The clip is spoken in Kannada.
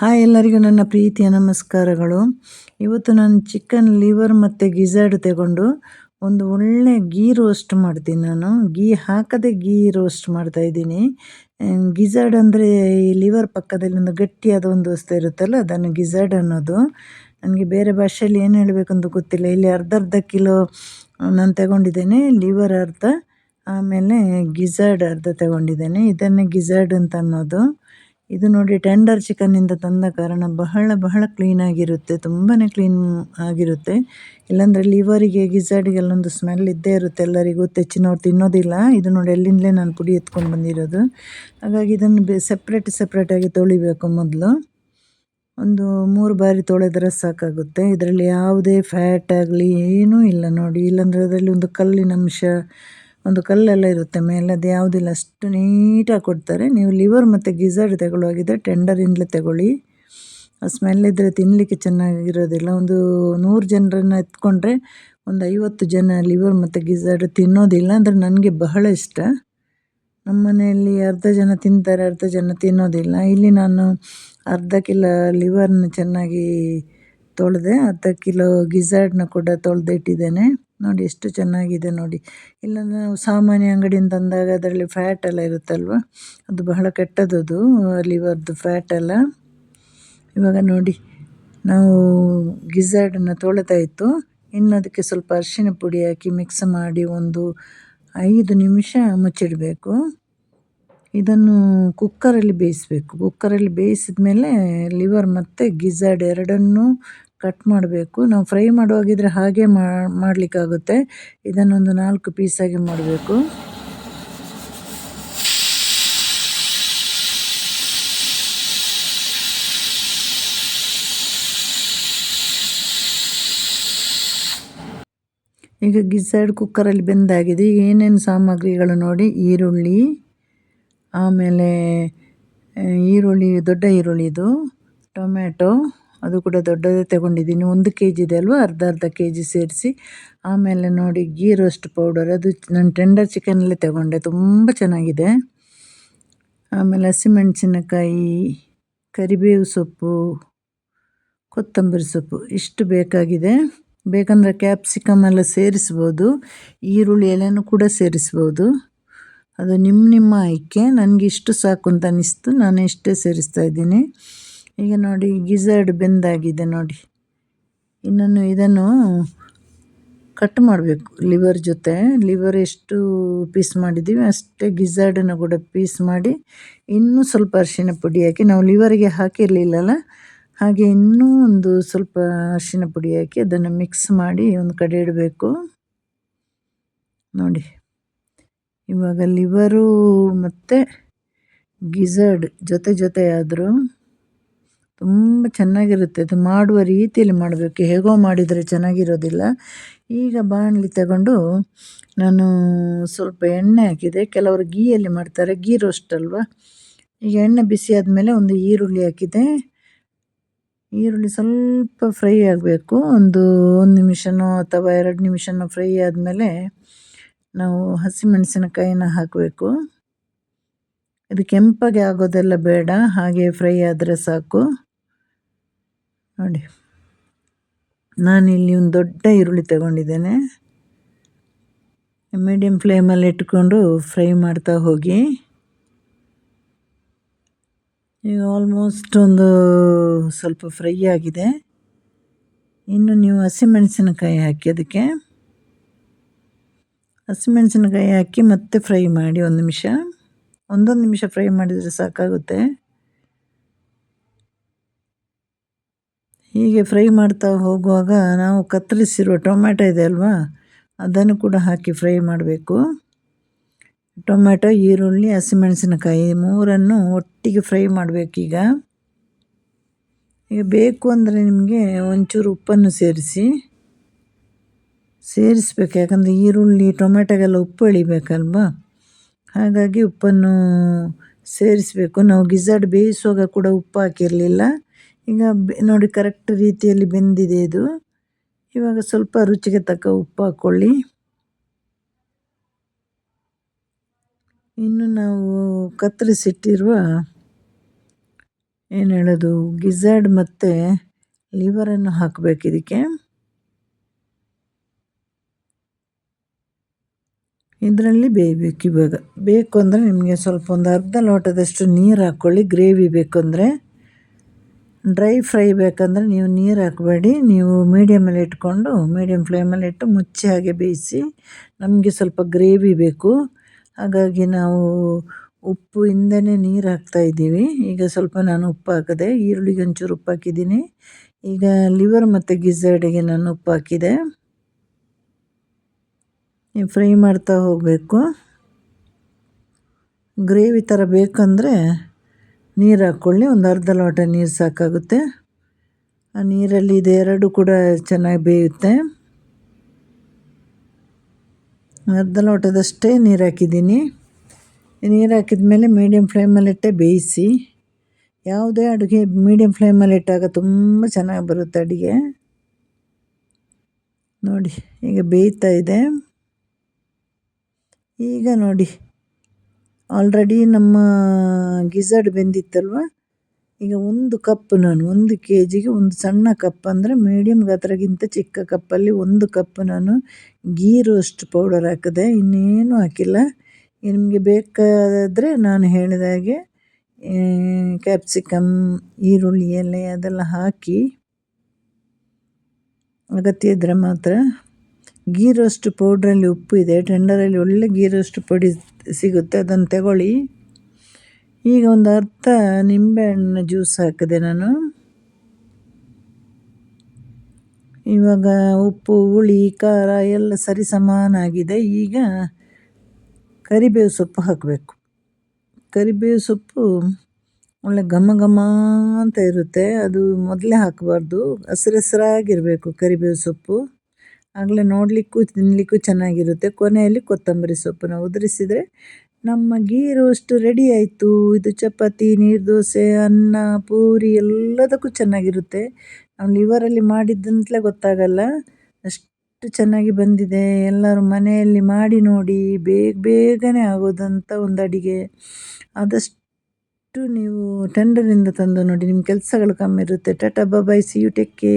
ಹಾಯ್ ಎಲ್ಲರಿಗೂ ನನ್ನ ಪ್ರೀತಿಯ ನಮಸ್ಕಾರಗಳು. ಇವತ್ತು ನಾನು ಚಿಕನ್ ಲಿವರ್ ಮತ್ತು ಗಿಝರ್ಡ್ ತಗೊಂಡು ಒಂದು ಒಳ್ಳೆ ಗೀ ರೋಸ್ಟ್ ಮಾಡ್ತೀನಿ ನಾನು. ಗೀ ಹಾಕದೆ ಗೀ ರೋಸ್ಟ್ ಮಾಡ್ತಾ ಇದ್ದೀನಿ. ಗಿಝರ್ಡ್ ಅಂದರೆ ಈ ಲಿವರ್ ಪಕ್ಕದಲ್ಲಿ ಒಂದು ಗಟ್ಟಿಯಾದ ಒಂದು ವಸ್ತು ಇರುತ್ತಲ್ಲ, ಅದನ್ನು ಗಿಝರ್ಡ್ ಅನ್ನೋದು. ನನಗೆ ಬೇರೆ ಭಾಷೆಯಲ್ಲಿ ಏನು ಹೇಳಬೇಕಂತ ಗೊತ್ತಿಲ್ಲ. ಇಲ್ಲಿ ಅರ್ಧ ಅರ್ಧ ಕಿಲೋ ನಾನು ತಗೊಂಡಿದ್ದೇನೆ, ಲಿವರ್ ಅರ್ಧ, ಆಮೇಲೆ ಗಿಝರ್ಡ್ ಅರ್ಧ ತಗೊಂಡಿದ್ದೇನೆ. ಇದನ್ನೇ ಗಿಝರ್ಡ್ ಅಂತ ಅನ್ನೋದು. ಇದು ನೋಡಿ ಟೆಂಡರ್ ಚಿಕನ್ನಿಂದ ತಂದ ಕಾರಣ ಬಹಳ ಬಹಳ ಕ್ಲೀನಾಗಿರುತ್ತೆ ತುಂಬಾ ಕ್ಲೀನ್ ಆಗಿರುತ್ತೆ. ಇಲ್ಲಾಂದರೆ ಲಿವರಿಗೆ ಗಿಝರ್ಡಿಗೆಲ್ಲ ಒಂದು ಸ್ಮೆಲ್ ಇದ್ದೇ ಇರುತ್ತೆ ಎಲ್ಲರಿಗೂ, ತೆಚ್ಚಿನವ್ರು ತಿನ್ನೋದಿಲ್ಲ. ಇದು ನೋಡಿ ಎಲ್ಲಿಂದಲೇ ನಾನು ಪುಡಿ ಎತ್ಕೊಂಡು ಬಂದಿರೋದು. ಹಾಗಾಗಿ ಇದನ್ನು ಸಪ್ರೇಟ್ ಸಪ್ರೇಟಾಗಿ ತೊಳಿಬೇಕು ಮೊದಲು. ಒಂದು ಮೂರು ಬಾರಿ ತೊಳೆದರೆ ಸಾಕಾಗುತ್ತೆ. ಇದರಲ್ಲಿ ಯಾವುದೇ ಫ್ಯಾಟ್ ಆಗಲಿ ಏನೂ ಇಲ್ಲ ನೋಡಿ. ಇಲ್ಲಾಂದರೆ ಅದರಲ್ಲಿ ಒಂದು ಕಲ್ಲಿನ ಅಂಶ ಒಂದು ಕಲ್ಲೆಲ್ಲ ಇರುತ್ತೆ, ಮೇಲೆ ಅದು ಯಾವುದಿಲ್ಲ, ಅಷ್ಟು ನೀಟಾಗಿ ಕೊಡ್ತಾರೆ. ನೀವು ಲಿವರ್ ಮತ್ತು ಗಿಝರ್ಡ್ ತಗೊಳ್ಳುವಾಗಿದ್ದರೆ ಟೆಂಡರಿಂದಲೇ ತಗೊಳ್ಳಿ. ಆ ಸ್ಮೆಲ್ ಇದ್ದರೆ ತಿನ್ನಲಿಕ್ಕೆ ಚೆನ್ನಾಗಿರೋದಿಲ್ಲ. ಒಂದು ನೂರು ಜನರನ್ನು ಎತ್ಕೊಂಡ್ರೆ ಒಂದು ಐವತ್ತು ಜನ ಲಿವರ್ ಮತ್ತು ಗಿಝರ್ಡ್ ತಿನ್ನೋದಿಲ್ಲ, ಅಂದರೆ ನನಗೆ ಬಹಳ ಇಷ್ಟ. ನಮ್ಮ ಮನೆಯಲ್ಲಿ ಅರ್ಧ ಜನ ತಿಂತಾರೆ, ಅರ್ಧ ಜನ ತಿನ್ನೋದಿಲ್ಲ. ಇಲ್ಲಿ ನಾನು ಅರ್ಧ ಕಿಲೋ ಲಿವರ್ನ ಚೆನ್ನಾಗಿ ತೊಳೆದೆ, ಅರ್ಧ ಕಿಲೋ ಗಿಝರ್ಡ್ನ ಕೂಡ ತೊಳೆದು ಇಟ್ಟಿದ್ದೇನೆ ನೋಡಿ ಎಷ್ಟು ಚೆನ್ನಾಗಿದೆ ನೋಡಿ. ಇಲ್ಲಾಂದರೆ ನಾವು ಸಾಮಾನ್ಯ ಅಂಗಡಿಯಿಂದ ತಂದಾಗ ಅದರಲ್ಲಿ ಫ್ಯಾಟ್ ಎಲ್ಲ ಇರುತ್ತಲ್ವ? ಅದು ಬಹಳ ಕೆಟ್ಟದ್ದು ಲಿವರ್ದು ಫ್ಯಾಟ್ ಎಲ್ಲ. ಇವಾಗ ನೋಡಿ, ನಾವು ಗಿಝಾರ್ಡನ್ನು ತೊಳೆತಾ ಇತ್ತು. ಇನ್ನು ಅದಕ್ಕೆ ಸ್ವಲ್ಪ ಅರಿಶಿನ ಪುಡಿ ಹಾಕಿ ಮಿಕ್ಸ್ ಮಾಡಿ ಒಂದು ಐದು ನಿಮಿಷ ಮುಚ್ಚಿಡಬೇಕು. ಇದನ್ನು ಕುಕ್ಕರಲ್ಲಿ ಬೇಯಿಸಬೇಕು. ಕುಕ್ಕರಲ್ಲಿ ಬೇಯಿಸಿದ ಮೇಲೆ ಲಿವರ್ ಮತ್ತು ಗಿಝರ್ಡ್ ಎರಡನ್ನೂ ಕಟ್ ಮಾಡಬೇಕು. ನಾವು ಫ್ರೈ ಮಾಡುವಾಗಿದ್ರೆ ಹಾಗೆ ಮಾಡಲಿಕ್ಕಾಗುತ್ತೆ. ಇದನ್ನೊಂದು ನಾಲ್ಕು ಪೀಸಾಗಿ ಮಾಡಬೇಕು. ಈಗ ಗಿಸೈಡ್ ಕುಕ್ಕರಲ್ಲಿ ಬೆಂದಾಗಿದೆ. ಏನೇನು ಸಾಮಗ್ರಿಗಳು ನೋಡಿ? ಈರುಳ್ಳಿ, ಆಮೇಲೆ ಈರುಳ್ಳಿ, ದೊಡ್ಡ ಈರುಳ್ಳಿದು ಟೊಮ್ಯಾಟೊ ಅದು ಕೂಡ ದೊಡ್ಡದೇ ತಗೊಂಡಿದ್ದೀನಿ. ಒಂದು ಕೆ ಜಿ ಇದೆ ಅಲ್ವಾ? ಅರ್ಧ ಅರ್ಧ ಕೆ ಜಿ ಸೇರಿಸಿ. ಆಮೇಲೆ ನೋಡಿ ಗೀ ರೋಸ್ಟ್ ಪೌಡರ್ ಅದು ನಾನು ಟೆಂಡರ್ ಚಿಕನಲ್ಲೇ ತಗೊಂಡೆ. ತುಂಬ ಚೆನ್ನಾಗಿದೆ. ಆಮೇಲೆ ಹಸಿಮೆಣಸಿನಕಾಯಿ, ಕರಿಬೇವು ಸೊಪ್ಪು, ಕೊತ್ತಂಬರಿ ಸೊಪ್ಪು, ಇಷ್ಟು ಬೇಕಾಗಿದೆ. ಬೇಕಂದರೆ ಕ್ಯಾಪ್ಸಿಕಮ್ ಎಲ್ಲ ಸೇರಿಸ್ಬೋದು. ಈರುಳ್ಳಿ ಎಲೆನೂ ಕೂಡ ಸೇರಿಸ್ಬೋದು. ಅದು ನಿಮ್ಮ ನಿಮ್ಮ ಆಯ್ಕೆ. ನನಗೆ ಇಷ್ಟು ಸಾಕು ಅಂತ ಅನ್ನಿಸ್ತು ನಾನು ಇಷ್ಟೇ ಸೇರಿಸ್ತಾ ಇದ್ದೀನಿ. ಈಗ ನೋಡಿ, ಗಿಝರ್ಡ್ ಬೆಂದಾಗಿದೆ ನೋಡಿ. ಇನ್ನನ್ನು ಇದನ್ನು ಕಟ್ ಮಾಡಬೇಕು ಲಿವರ್ ಜೊತೆ. ಲಿವರ್ ಎಷ್ಟು ಪೀಸ್ ಮಾಡಿದ್ದೀವಿ ಅಷ್ಟೇ, ಗಿಝರ್ಡನ್ನು ಕೂಡ ಪೀಸ್ ಮಾಡಿ ಇನ್ನೂ ಸ್ವಲ್ಪ ಅರಿಶಿನ ಪುಡಿ ಹಾಕಿ, ನಾವು ಲಿವರಿಗೆ ಹಾಕಿರಲಿಲ್ಲಲ್ಲ, ಹಾಗೆ ಇನ್ನೂ ಒಂದು ಸ್ವಲ್ಪ ಅರಿಶಿನ ಪುಡಿ ಹಾಕಿ ಅದನ್ನು ಮಿಕ್ಸ್ ಮಾಡಿ ಒಂದು ಕಡೆ ಇಡಬೇಕು. ನೋಡಿ, ಇವಾಗ ಲಿವರು ಮತ್ತು ಗಿಝರ್ಡ್ ಜೊತೆ ಜೊತೆ ಆದರೂ ತುಂಬ ಚೆನ್ನಾಗಿರುತ್ತೆ. ಅದು ಮಾಡುವ ರೀತಿಯಲ್ಲಿ ಮಾಡಬೇಕು. ಹೇಗೋ ಮಾಡಿದರೆ ಚೆನ್ನಾಗಿರೋದಿಲ್ಲ. ಈಗ ಬಾಣಲಿ ತಗೊಂಡು ನಾನು ಸ್ವಲ್ಪ ಎಣ್ಣೆ ಹಾಕಿದೆ. ಕೆಲವರು ಗೀಯಲ್ಲಿ ಮಾಡ್ತಾರೆ. ಗೀ ರೋಸ್ಟ್ ಅಲ್ವಾ? ಈಗ ಎಣ್ಣೆ ಬಿಸಿ ಆದಮೇಲೆ ಒಂದು ಈರುಳ್ಳಿ ಹಾಕಿದೆ. ಈರುಳ್ಳಿ ಸ್ವಲ್ಪ ಫ್ರೈ ಆಗಬೇಕು. ಒಂದು ಒಂದು ನಿಮಿಷನೋ ಅಥವಾ ಎರಡು ನಿಮಿಷನೋ ಫ್ರೈ ಆದಮೇಲೆ ನಾವು ಹಸಿಮೆಣಸಿನಕಾಯಿನ ಹಾಕಬೇಕು. ಇದು ಕೆಂಪಗೆ ಆಗೋದೆಲ್ಲ ಬೇಡ. ಹಾಗೆ ಫ್ರೈ ಆದರೆ ಸಾಕು. ನೋಡಿ. ನಾನಿಲ್ಲಿ ಒಂದು ದೊಡ್ಡ ಈರುಳ್ಳಿ ತಗೊಂಡಿದ್ದೇನೆ. ಮೀಡಿಯಮ್ ಫ್ಲೇಮಲ್ಲಿ ಇಟ್ಕೊಂಡು ಫ್ರೈ ಮಾಡ್ತಾ ಹೋಗಿ. ಈಗ ಆಲ್ಮೋಸ್ಟ್ ಒಂದು ಸ್ವಲ್ಪ ಫ್ರೈ ಆಗಿದೆ. ಇನ್ನು ನೀವು ಹಸಿಮೆಣಸಿನಕಾಯಿ ಹಾಕಿ ಅದಕ್ಕೆ. ಹಸಿಮೆಣಸಿನಕಾಯಿ ಹಾಕಿ ಮತ್ತೆ ಫ್ರೈ ಮಾಡಿ ಒಂದು ನಿಮಿಷ. ಒಂದೊಂದು ನಿಮಿಷ ಫ್ರೈ ಮಾಡಿದರೆ ಸಾಕಾಗುತ್ತೆ. ಹೀಗೆ ಫ್ರೈ ಮಾಡ್ತಾ ಹೋಗುವಾಗ ನಾವು ಕತ್ತರಿಸಿರುವ ಟೊಮ್ಯಾಟೊ ಇದೆ ಅಲ್ವಾ? ಅದನ್ನು ಕೂಡ ಹಾಕಿ ಫ್ರೈ ಮಾಡಬೇಕು. ಟೊಮ್ಯಾಟೊ, ಈರುಳ್ಳಿ, ಹಸಿಮೆಣಸಿನಕಾಯಿ ಮೂರನ್ನು ಒಟ್ಟಿಗೆ ಫ್ರೈ ಮಾಡಬೇಕೀಗ ಈಗ. ಬೇಕು ಅಂದರೆ ನಿಮಗೆ ಒಂಚೂರು ಉಪ್ಪನ್ನು ಸೇರಿಸಿ. ಸೇರಿಸ್ಬೇಕು, ಯಾಕಂದರೆ ಈರುಳ್ಳಿ ಟೊಮೆಟೊಗೆಲ್ಲ ಉಪ್ಪು ಎಳಿಬೇಕಲ್ವಾ? ಹಾಗಾಗಿ ಉಪ್ಪನ್ನು ಸೇರಿಸಬೇಕು. ನಾವು ಗಿಝರ್ಡ್ ಬೇಯಿಸುವಾಗ ಕೂಡ ಉಪ್ಪು ಹಾಕಿರಲಿಲ್ಲ. ಈಗ ನೋಡಿ ಕರೆಕ್ಟ್ ರೀತಿಯಲ್ಲಿ ಬೆಂದಿದೆ ಇದು. ಇವಾಗ ಸ್ವಲ್ಪ ರುಚಿಗೆ ತಕ್ಕ ಉಪ್ಪು ಹಾಕ್ಕೊಳ್ಳಿ ಇನ್ನು ನಾವು ಕತ್ತರಿಸಿಟ್ಟಿರುವ ಏನು ಹೇಳೋದು ಗಿಝರ್ಡ್ ಮತ್ತು ಲಿವರನ್ನು ಹಾಕಬೇಕು ಇದಕ್ಕೆ. ಇದರಲ್ಲಿ ಬೇಯಬೇಕು ಇವಾಗ. ಬೇಕು ಅಂದರೆ ನಿಮಗೆ ಸ್ವಲ್ಪ ಒಂದು ಅರ್ಧ ಲೋಟದಷ್ಟು ನೀರು ಹಾಕ್ಕೊಳ್ಳಿ ಗ್ರೇವಿ ಬೇಕು ಅಂದರೆ. ಡ್ರೈ ಫ್ರೈ ಬೇಕಂದರೆ ನೀವು ನೀರು ಹಾಕಬೇಡಿ. ನೀವು ಮೀಡಿಯಮಲ್ಲಿ ಇಟ್ಕೊಂಡು ಮೀಡಿಯಮ್ ಫ್ಲೇಮಲ್ಲಿ ಇಟ್ಟು ಮುಚ್ಚಿ ಹಾಗೆ ಬೇಯಿಸಿ, ನಮಗೆ ಸ್ವಲ್ಪ ಗ್ರೇವಿ ಬೇಕು. ಹಾಗಾಗಿ ನಾವು ಉಪ್ಪು ಇಂದನೇ ನೀರು ಹಾಕ್ತಾಯಿದ್ದೀವಿ ಈಗ ಸ್ವಲ್ಪ ನಾನು ಉಪ್ಪು ಹಾಕಿದೆ ಈರುಳ್ಳಿಗೆ ಒಂಚೂರು ಉಪ್ಪು ಹಾಕಿದ್ದೀನಿ. ಈಗ ಲಿವರ್ ಮತ್ತು ಗಿಝರ್ಡಿಗೆ ನಾನು ಉಪ್ಪು ಹಾಕಿದೆ. ನೀವು ಫ್ರೈ ಮಾಡ್ತಾ ಹೋಗಬೇಕು. ಗ್ರೇವಿ ಥರ ಬೇಕಂದರೆ ನೀರು ಹಾಕ್ಕೊಳ್ಳಿ ಒಂದು ಅರ್ಧ ಲೋಟ ನೀರು ಸಾಕಾಗುತ್ತೆ. ಆ ನೀರಲ್ಲಿ ಇದೆರಡು ಕೂಡ ಚೆನ್ನಾಗಿ ಬೇಯುತ್ತೆ. ಅರ್ಧ ಲೋಟದಷ್ಟೇ ನೀರು ಹಾಕಿದ್ದೀನಿ. ನೀರು ಹಾಕಿದ ಮೇಲೆ ಮೀಡಿಯಮ್ ಫ್ಲೇಮಲ್ಲಿಟ್ಟೆ ಬೇಯಿಸಿ, ಯಾವುದೇ ಅಡುಗೆ ಮೀಡಿಯಮ್ ಫ್ಲೇಮಲ್ಲಿ ಇಟ್ಟಾಗ ತುಂಬ ಚೆನ್ನಾಗಿ ಬರುತ್ತೆ ಅಡುಗೆ. ನೋಡಿ, ಈಗ ಬೇಯ್ತಾ ಇದೆ. ಈಗ ನೋಡಿ ಆಲ್ರೆಡಿ ನಮ್ಮ ಗಿಝರ್ಡ್ ಬೆಂದಿತ್ತಲ್ವ? ಈಗ ಒಂದು ಕಪ್ ನಾನು, ಒಂದು ಕೆ ಜಿಗೆ ಒಂದು ಸಣ್ಣ ಕಪ್ ಅಂದರೆ ಮೀಡಿಯಮ್ ಗಾತ್ರಗಿಂತ ಚಿಕ್ಕ ಕಪ್ಪಲ್ಲಿ ಒಂದು ಕಪ್ ನಾನು ಗೀ ರೋಸ್ಟ್ ಪೌಡರ್ ಹಾಕಿದೆ. ಇನ್ನೇನು ಹಾಕಿಲ್ಲ. ನಿಮಗೆ ಬೇಕಾದರೆ ನಾನು ಹೇಳಿದ ಹಾಗೆ ಕ್ಯಾಪ್ಸಿಕಮ್ ಈರುಳ್ಳಿ, ಎಲೆ ಅದೆಲ್ಲ ಹಾಕಿ, ಅಗತ್ಯ ಇದ್ದರೆ ಮಾತ್ರ. ಗೀ ರೋಸ್ಟ್ ಪೌಡ್ರಲ್ಲಿ ಉಪ್ಪು ಇದೆ. ಟೆಂಡರಲ್ಲಿ ಒಳ್ಳೆ ಗೀ ರೋಸ್ಟ್ ಪುಡಿ ಸಿಗುತ್ತೆ, ಅದನ್ನು ತಗೊಳ್ಳಿ. ಈಗ ಒಂದು ಅರ್ಧ ನಿಂಬೆಹಣ್ಣು ಜ್ಯೂಸ್ ಹಾಕಿದೆ ನಾನು. ಇವಾಗ ಉಪ್ಪು, ಹುಳಿ, ಖಾರ ಎಲ್ಲ ಸರಿ ಸಮಾನಾಗಿದೆ ಈಗ ಕರಿಬೇವು ಸೊಪ್ಪು ಹಾಕಬೇಕು. ಕರಿಬೇವು ಸೊಪ್ಪು ಒಳ್ಳೆ ಘಮ ಘಮ ಅಂತ ಇರುತ್ತೆ. ಅದು ಮೊದಲೇ ಹಾಕಬಾರ್ದು. ಹಸಿರು ಹಸಿರಾಗಿರಬೇಕು ಕರಿಬೇವು ಸೊಪ್ಪು. ಆಗಲೇ ನೋಡಲಿಕ್ಕೂ ತಿನ್ನಲಿಕ್ಕೂ ಚೆನ್ನಾಗಿರುತ್ತೆ. ಕೊನೆಯಲ್ಲಿ ಕೊತ್ತಂಬರಿ ಸೊಪ್ಪನ್ನು ಉದುರಿಸಿದರೆ ನಮ್ಮ ಗೀ ರೋಸ್ಟ್ ರೆಡಿ ಆಯಿತು. ಇದು ಚಪಾತಿ, ನೀರು ದೋಸೆ, ಅನ್ನ, ಪೂರಿ ಎಲ್ಲದಕ್ಕೂ ಚೆನ್ನಾಗಿರುತ್ತೆ. ನಾವು ಲಿವರಲ್ಲಿ ಮಾಡಿದ್ದಂತಲೇ ಗೊತ್ತಾಗಲ್ಲ. ಅಷ್ಟು ಚೆನ್ನಾಗಿ ಬಂದಿದೆ. ಎಲ್ಲರೂ ಮನೆಯಲ್ಲಿ ಮಾಡಿ ನೋಡಿ, ಬೇಗ ಬೇಗನೆ ಆಗೋದಂಥ ಒಂದು ಅಡಿಗೆ. ಆದಷ್ಟು ನೀವು ಟೆಂಡರಿಂದ ತಂದು ನೋಡಿ ನಿಮ್ಮ ಕೆಲಸಗಳು ಕಮ್ಮಿ ಇರುತ್ತೆ. Tata bye see you ಟೆಕ್ಕೇ